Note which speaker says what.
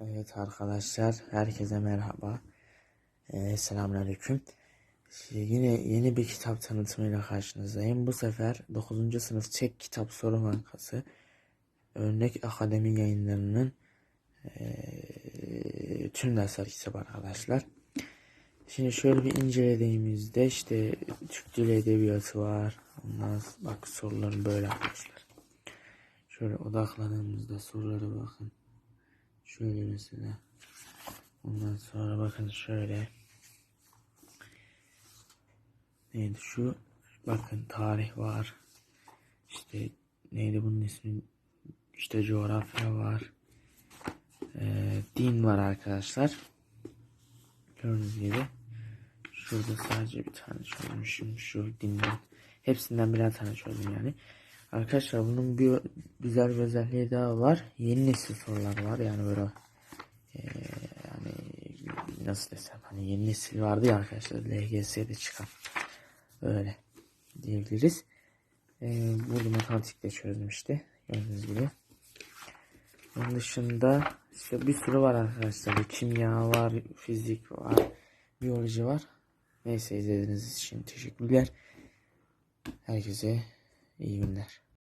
Speaker 1: Evet arkadaşlar, herkese merhaba. Ee, selamünaleyküm. Şimdi Yine yeni bir kitap tanıtımıyla karşınızdayım. Bu sefer 9. sınıf Çek Kitap Soru Bankası Örnek Akademi Yayınları'nın eee tüm dersler kitabı arkadaşlar. Şimdi şöyle bir incelediğimizde işte Türk Dili Edebiyatı var. Ondan bak soruları böyle arkadaşlar. Şöyle odakladığımızda sorulara bakın. Şöyle mesela. Ondan sonra bakın şöyle. Neydi şu? Bakın tarih var. İşte neydi bunun ismi? İşte coğrafya var. Ee, din var arkadaşlar. Gördüğünüz gibi. Şurada sadece bir tane çözmüşüm. Şu dinden. Hepsinden birer tane çözdüm yani. Arkadaşlar bunun bir güzel bir özelliği daha var. Yeni nesil sorular var. Yani böyle eee, yani nasıl desem hani yeni nesil vardı ya arkadaşlar LGS'de çıkan öyle diyebiliriz. Eee burada matematikte çözdüm işte gördüğünüz gibi. Onun dışında işte bir sürü var arkadaşlar. Kimya var, fizik var, biyoloji var. Neyse izlediğiniz için teşekkürler. Herkese iyi günler.